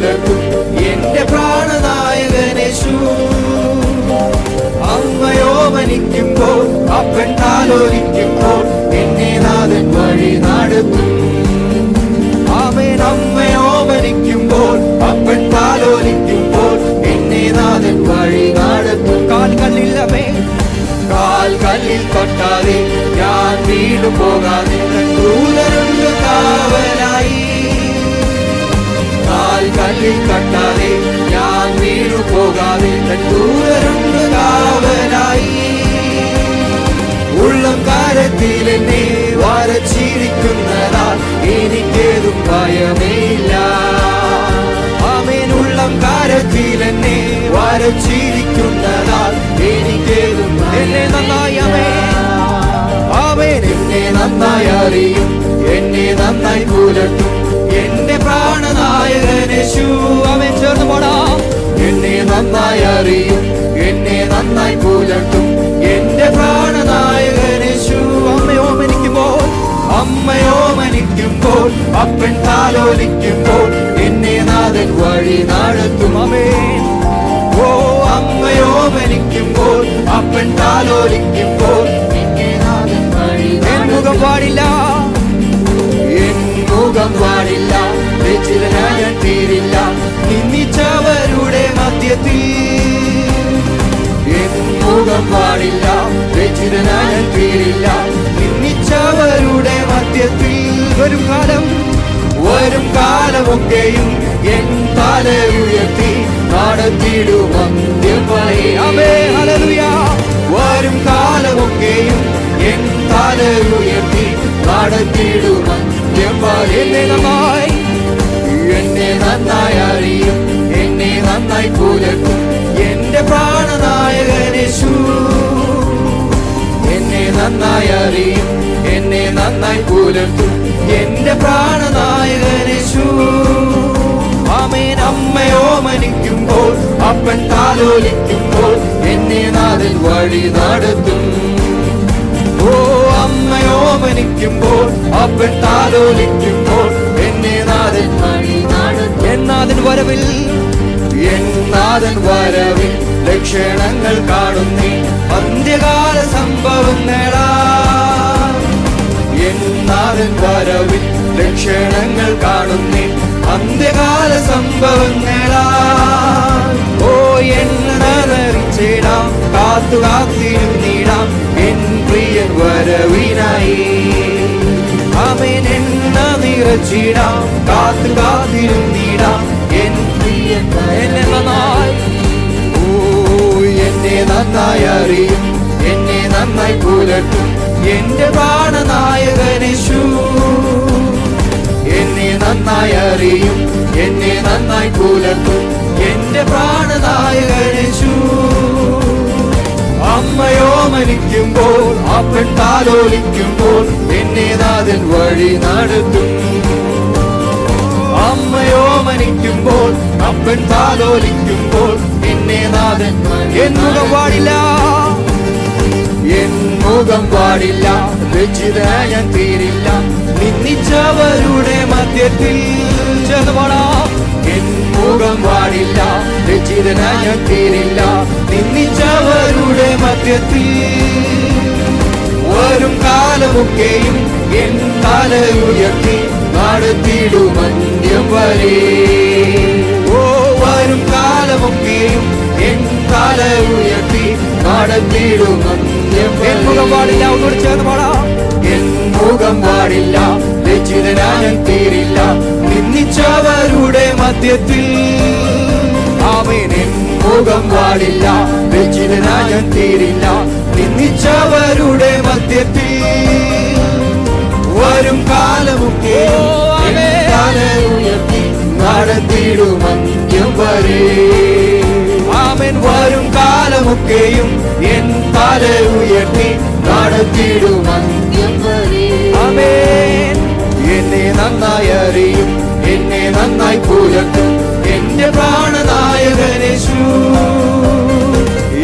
പുലർത്തും എന്റെ പ്രാണനായകനേശു. അമ്മയോമനിക്കുമ്പോൾ അപ്പൻ താലോലിക്കുമ്പോൾ എന്നെ നാഥൻ വഴി നടത്തും ആമേൻ അമ്മയോമനിക്കുമ്പോൾ അപ്പൻ താലോലിക്കുമ്പോൾ എന്നെ നാഥൻ വഴി നടത്തും കാൽകളില്ലമേ കാൽ കല്ലിൽ തൊട്ടാതെ ഞാൻ വീണു പോകാതെ തട്ടാതെ ഞാൻ വീണു പോകാതെ ദൂതരുണ്ട് കാവലായി. ഉള്ളം കാലത്തിൽ എന്നെ വരച്ചിരിക്കുന്നതാൽ എനിക്കേതും ഭയമേയില്ല ആമേൻ ഉള്ളം കാലത്തിൽ എന്നെ വരച്ചിരിക്കുന്നതാൽ എനിക്കേതും എന്നെ നന്നായി ആമേൻ ആമേൻ എന്നെ നന്നായി അറിയും എന്നെ നന്നായി എന്റെ പ്രാണനായകനേശു അവൻ ചേർന്ന് പോടാ. എന്നെ നന്നായി അറിയും എന്നെ നന്നായി പുലർത്തും. എന്റെ പ്രാണനായകനേശു അമ്മയോ മനിക്കുമ്പോൾ അമ്മയോ മനിക്കുമ്പോൾ അപ്പൻ താലോലിക്കുമ്പോൾ എന്നെ നാഥൻ വഴി നടത്തും അമേ ഓ അമ്മയോ മനിക്കുമ്പോൾ അപ്പൻ താലോലിക്കുമ്പോൾ എന്നെ നാഥൻ വഴി മുഖം പാടില്ല. എൻ മുഖം പാടില്ല. രചിതനായ തീരില്ല നിന്നിച്ചവരുടെ മധ്യത്തിൽ മുഖം പാടില്ല. രചിതനായ തീരില്ല നിന്നിച്ചവരുടെ മധ്യത്തിൽ വരും കാലം വരും കാലമൊക്കെയും എൻ തല ഉയർത്തി നടത്തിയിടും അന്ത്യം വരെ കാലമൊക്കെയും എൻ തല ഉയർത്തി നടത്തിയിടും എന്നെ വരെ എന്നെ നന്നായി അറിയും എന്നെ നന്നായി പുലർത്തും. എന്റെ പ്രാണനായകനേശു എന്നെ നന്നായി അറിയും എന്നെ നന്നായി പുലർത്തും. എന്റെ പ്രാണനായകനേശു ആമേൻ. അമ്മയോ മനിക്കുമ്പോൾ അപ്പൻ താലോലിക്കുമ്പോൾ എന്നെ നാഥൻ വഴി നടത്തും. ഓ അമ്മയോ മനിക്കുമ്പോൾ അപ്പൻ താലോലിക്കുമ്പോൾ വരവിൽ. നാഥൻ വരവിൽ ലക്ഷണങ്ങൾ കാണുന്നേ അന്ത്യകാല സംഭവങ്ങളാ നാഥൻ വരവിൽ ലക്ഷണങ്ങൾ കാണുന്നേ അന്ത്യകാല സംഭവങ്ങളാ ഓ എന്നറിച്ചിടാം കാത്തു കാത്തിരുന്നിടാം എൻ പ്രിയൻ വരവിനായി. അവൻ എണ്ണ നിറച്ചിടാം കാത്തു കാത്തിരുന്നിടാം എൻ എന്നെ നന്നായി ഓ എന്നെ നന്നായി അറിയും എന്നെ നന്നായി പുലർത്തും എന്റെ പ്രാണനായകനേശു എന്നെ നന്നായി അറിയും എന്നെ നന്നായി പുലർത്തും എന്റെ പ്രാണനായകനേശു അമ്മയോ മരിക്കുമ്പോൾ അപ്പൻ താലോലിക്കുമ്പോൾ എന്നെ നാഥൻ വഴി നടത്തും അമ്മയോ മരിക്കുമ്പോൾ അപ്പൻ താലോലിക്കുമ്പോൾ എന്നെ നാഥൻ എന്നുക പാടില്ല. മുഖം പാടില്ല രചിതനായ ഞാൻ തീരില്ല നിന്ദിച്ചവരുടെ മധ്യത്തിൽ ചേർന്ന് പാടാം. മുഖം പാടില്ല രചിതനായ ഞാൻ തീരില്ല നിന്നിച്ചവരുടെ മധ്യത്തിൽ വരും കാലമൊക്കെയും എൻ തല ഉയർത്തി നടത്തിയിടുമന്ത്യം വരെ. ഓ വരും കാലമൊക്കെയും എൻ തല ഉയർത്തി നടത്തിയിടുമന്ത്യം എൻ മുഖം പാടില്ല ഒന്നോട് ചേർന്ന് പാടാം. എൻ മുഖം പാടില്ല രചിതനാനം തീരില്ല നിന്നിച്ചവരുടെ മധ്യത്തിൽ. ആമേൻ എൻ മുഖം പാടില്ല രചിതനാനം തീരില്ല നിന്നിച്ചവരുടെ മധ്യത്തിൽ. വരും കാലമൊക്കെ ഉയർത്തി വരെ. കാലമൊക്കെയും എൻ തല ഉയർത്തി വരെ. ആമേൻ. എന്നെ നന്നായി അറിയും എന്നെ നന്നായി പുലർത്തും. എന്റെ പ്രാണനായകനേശു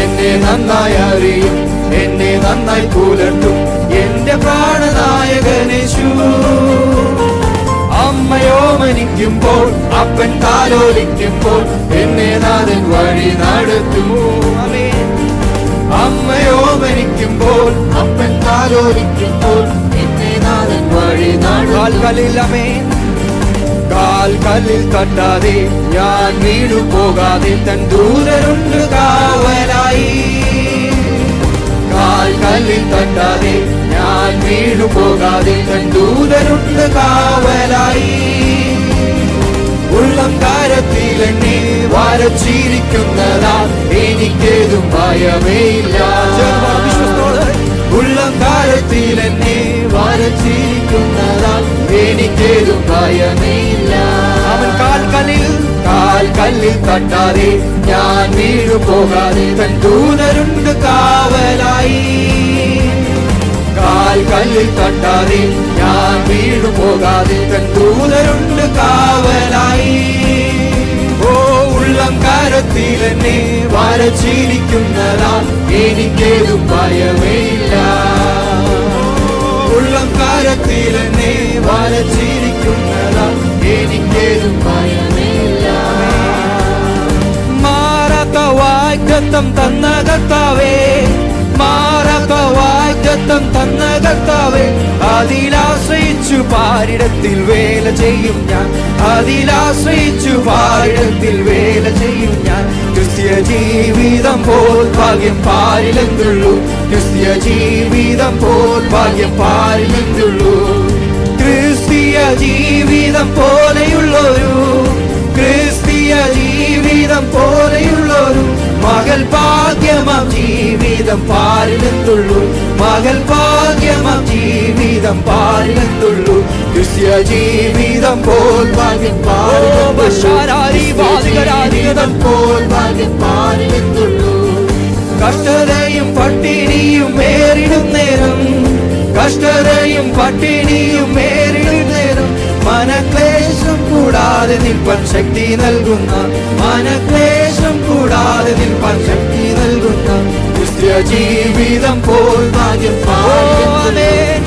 എന്നെ നന്നായി അറിയും എന്നെ നന്നായി പുലർത്തും. എന്റെ പ്രാണനായകനേശു അമ്മയോ മനിക്കുമ്പോൾ അപ്പൻ താലോലിക്കുമ്പോൾ എന്നെ നാഥൻ വഴി നടത്തുമോ അമ്മയോ മരിക്കുമ്പോൾ അപ്പൻ താലോലിക്കുമ്പോൾ എന്നെ നാഥൻ വഴി നടത്തും. കാൽക്കല്ലിൽ തട്ടാതെ ഞാൻ വീണു പോകാതെ തൻ ദൂതരുണ്ട് കാവലായി ഞാൻ കണ്ടൂതരുണ്ട് കാവലായി. ഉള്ളം കാരത്തിൽ എന്നെ വരച്ചിരിക്കുന്നതാ. എനിക്കേതും ഭയമേയില്ല. ഉള്ളം താരത്തിൽ എന്നെ വരച്ചിരിക്കുന്നതാ. എനിക്കേതും ഭയമേയില്ല. അവൻ കാൽക്കല്ലിൽ തട്ടാതെ ഞാൻ വീണു പോകാതെ തൻ ദൂതരുണ്ട് കാവലായി. കാൽക്കല്ലിൽ തട്ടാതെ ഞാൻ വീണു പോകാതെ തൻ ദൂതരുണ്ട് കാവലായി. ഓ ഉള്ളം കാരത്തിൽ എന്നെ വരച്ചിരിക്കുന്നതാ എനിക്കേതും ഭയമേയില്ല ഉള്ളം കാരത്തിൽ എന്നെ വരച്ചിരിക്കുന്നതാ എനിക്കേതും ഭയമേയില്ല മാറാത്ത വാഗ്ദത്തം തന്ന കർത്താവേ മാറാത്ത വാഗ്ദത്തം തന്ന കർത്താവേ അതിലാശ്രയിച്ചു പാരിടത്തിൽ വേല ചെയ്യും ഞാൻ. അതിലാശ്രയിച്ചു പാരിടത്തിൽ വേല ചെയ്യും ഞാൻ. ക്രിസ്തീയ ജീവിതം പോൽ ഭാഗ്യം പാരിലെന്തുള്ളൂ ക്രിസ്തീയ ജീവിതം പോൽ ഭാഗ്യം പാരിലെന്തുള്ളൂ ക്രിസ്തീയ ജീവിതം പോലെയുള്ളൊരു. ക്രിസ്തീയ ജീവിതം പോലെയുള്ളൊരു. മകൾ ഭാഗ്യമം ജീവിതം പാലിനത്തുള്ളൂ മകൾ ഭാഗ്യമം ജീവിതം പാലിനത്തുള്ളൂ ക്രിസ്ത്യ ജീവിതം പോൽ ഭാഗ്യം പാരിലെത്തും പോൽ ഭാഗ്യം പാലിനത്തുള്ളൂ കഷ്ടതയും പട്ടിണിയും മേറിടും നേരം. കഷ്ടതയും പട്ടിണിയും മേറിടും നേരം. മനക്ലേശം കൂടാതെ നിൽപ്പൻ ശക്തി നൽകുന്ന മനക്ലേശം കൂടാതെ നിൽപ്പാൻ ശക്തി നൽകുന്ന ക്രിസ്ത്യ ജീവിതം പോൽ ഭാഗ്യം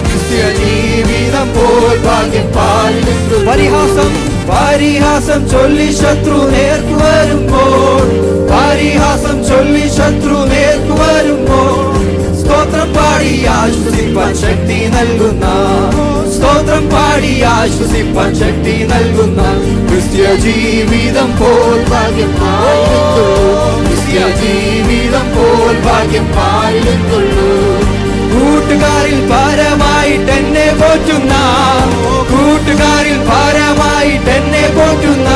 ക്രിസ്ത്യ ജീവിതം പോൽ ഭാഗ്യം പാലിക്കുന്നു പരിഹാസം പരിഹാസം ചൊല്ലി ശത്രു നേർക്കു വരുമ്പോൾ പരിഹാസം ചൊല്ലി ശത്രു നേർക്കു വരുമ്പോൾ പാടി ആശ്വസിപ്പാൻ ശക്തി നൽകുന്ന. സ്തോത്രം പാടി ആശ്വസിപ്പാൻ ശക്തി നൽകുന്ന. ക്രിസ്ത്യ ജീവിതം പോൽ ഭാഗ്യം ക്രിസ്ത്യ ജീവിതം പോൽ ഭാഗ്യം പാലിത്തുള്ളൂ കൂട്ടുകാരിൽ ഭാരമായിട്ട് എന്നെ പോറ്റുന്ന. കൂട്ടുകാരിൽ ഭാരമായിട്ട് എന്നെ പോറ്റുന്ന.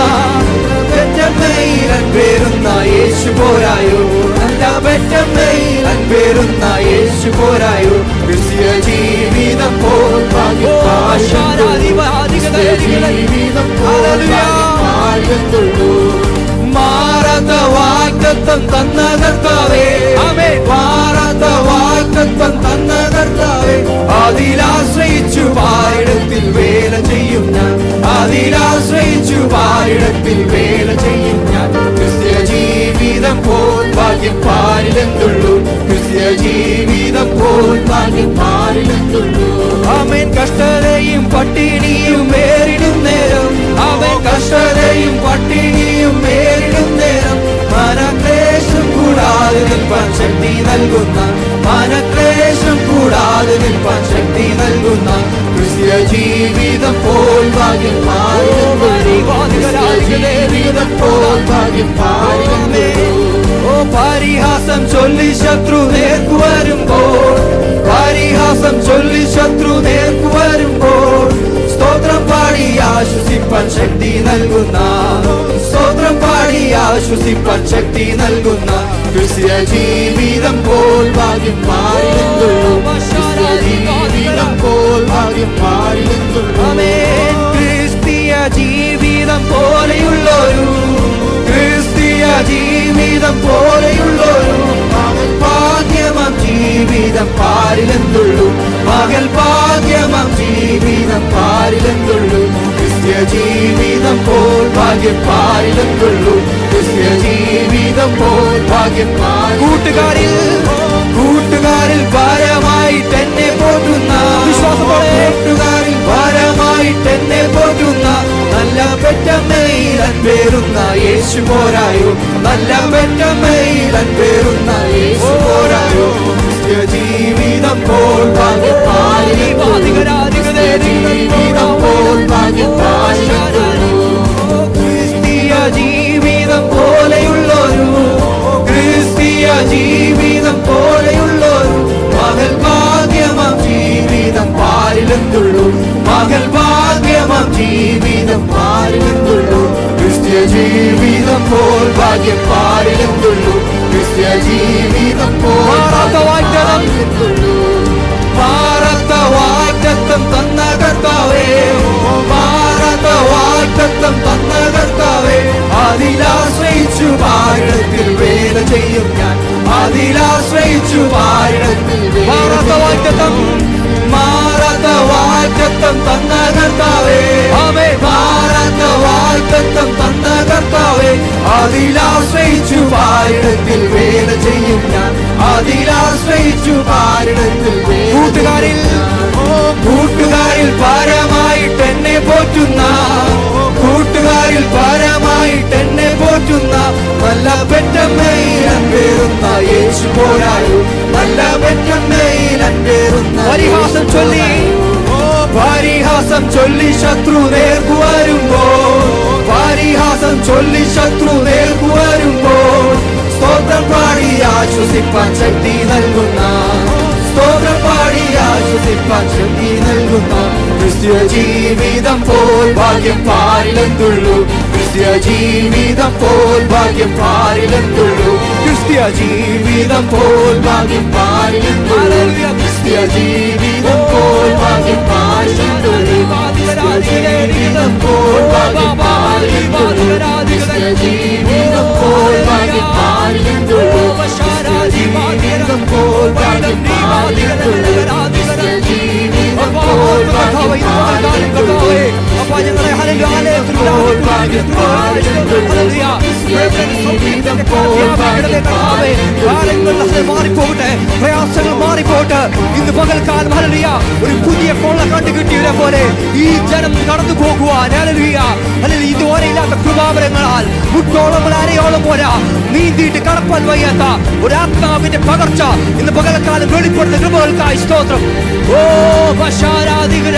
പെറ്റമ്മയിൽ അൻപേരുന്ന യേശു പോരായോ? നല്ല പെറ്റമ്മയിൽ പേരുന്ന യേശു പോരായോ? ക്രിസ്ത്യ ജീവിതം പോൽ ജീവിതം മാറാത്ത വാഗ്ദത്തം തന്ന കർത്താവേ. മാറാത്ത വാഗ്ദത്തം തന്ന കർത്താവേ. അതിലാശ്രയിച്ചു പാരിടത്തിൽ വേല ചെയ്യും ഞാൻ അതിലാശ്രയിച്ചു പാരിടത്തിൽ ആമേൻ കഷ്ടതയും പട്ടിണിയും നേരിടും നേരം. അവൻ കഷ്ടതയും പട്ടിണിയും നേരിടും നേരം. മനക്ലേശം കൂടാതെ നിൽപ്പാൻ ശക്തി നൽകുന്ന മനക്ലേശം കൂടാതെ നിൽപ്പാൻ ശക്തി നൽകുന്ന ക്രിസ്ത്യ ജീവിതം പോൽ ഭാഗ്യം ജീവിതം പോൽ ഭാഗ്യം ഓ പരിഹാസം ചൊല്ലി ശത്രു നേർക്കു വരുമ്പോൾ പരിഹാസം ചൊല്ലി ശത്രു നേർക്കു വരുമ്പോൾ. സ്തോത്രം പാടി ആശ്വസിപ്പാൻ ശക്തി നൽകുന്ന സ്തോത്രം പാടി ആശ്വസിപ്പാൻ ശക്തി നൽകുന്ന ക്രിസ്ത്യ ജീവിതം പോൽ ഭാഗ്യം ക്രിസ്ത്യ ജീവിതം പോൽ ഭാഗ്യം പാടില്ലെന്നുള്ളൂ ജീവിതം പോലെയുള്ളൊരു മകൻ ഭാഗ്യമം ജീവിതം പാരിലെന്തുള്ളൂ. മകൾ ഭാഗ്യമം ജീവിതം പാരിലെന്തുള്ളൂ. ക്രിസ്ത്യ ജീവിതം പോൽ ഭാഗ്യം പാരിലെന്തുള്ളൂ. ക്രിസ്ത്യ ജീവിതം പോൽ ഭാഗ്യം കൂട്ടുകാരിൽ കൂട്ടുകാരിൽ ഭാരമായി അൻപേറുന്ന യേശു പോരായോ? നല്ല പെറ്റമ്മയിൽ അൻപേറുന്ന യേശു പോരായോ? ജീവിതം പോൽ ജീവിതം പോൽ പോൽ ഭാഗ്യം പാരിലെന്തുള്ളൂ ക്രിസ്ത്യ ജീവിതം പോൽ പാരിലെന്തുള്ളൂ ഭാരത വാറ്റത്തം തന്ന കർത്താവേ ഭാരത വാറ്റത്തം തന്ന കർത്താവേ അതിലാശ്രയിച്ചു ഭാരതത്തിൽ വേല ചെയ്യും ഞാൻ. അതിലാശ്രയിച്ചു ഭാരതത്തിൽ അതിലാശ്രയിച്ചു പാരിടത്തിൽ വേല ചെയ്യും ഞാൻ. അതിലാശ്രയിച്ചു പാരിടത്തിൽ കൂട്ടുകാരിൽ കൂട്ടുകാരിൽ പാരമായിട്ട് എന്നെ പോറ്റുന്ന. കൂട്ടുകാരിൽ പാരമായിട്ട് എന്നെ പോറ്റുന്ന. നല്ല പെറ്റമ്മയിൽ അൻപേറുന്ന യേശു പോരായോ. നല്ല പെറ്റമ്മയിൽ അൻപേറുന്ന പരിഹാസം ചൊല്ലി. പരിഹാസം ചൊല്ലി ശത്രു നേർക്കു വരുമ്പോ പരിഹാസം ചൊല്ലി ശത്രു നേർക്കു വരുമ്പോൾ. സ്തോത്രം പാടി ആശ്വസിപ്പാൻ ശക്തി നൽകുന്ന. സ്തോത്രം പാടി ആശ്വസിപ്പാൻ ശക്തി നൽകുന്ന. ക്രിസ്ത്യ ജീവിതം പോൽ ഭാഗ്യം പാരിലെന്തുള്ളൂ ക്രിസ്ത്യ ജീവിതം പോൽ ഭാഗ്യം പാരിലെന്തുള്ളൂ ക്രിസ്ത്യ ജീവിതം പോൽ ഭാഗ്യം പാരിലെന്തുള്ളൂ ക്രിസ്ത്യ ജീവിതം പോൽ ഭാഗ്യം പാരിലെന്തുള്ളൂ ക്രിസ്ത്യ ജീവിതം ഭാഗ്യം കർത്താവേ, കാലങ്ങൾ മാറിപ്പോകട്ടെ. പ്രയാസങ്ങൾ മാറിപ്പോട്ടെ ഒരു പുതിയ കൊള്ള കണ്ടു കിട്ടിയവരെ പോലെ ഈ ജനം നടന്നു പോകുവാൻ. ഇതുവരെ ഇല്ലാത്ത കൃപാവരങ്ങളാൽ മുട്ടോളം അരയോളം പോരാ. നീന്തിയിട്ട് കടപ്പാൻ വയ്യാത്ത ഒരു ആത്മാവിന്റെ പകർച്ച ഇന്ന് പകൽക്കാലം കൃപകൾക്കായി സ്തോത്രം. ഓ ബഷാരാധികര.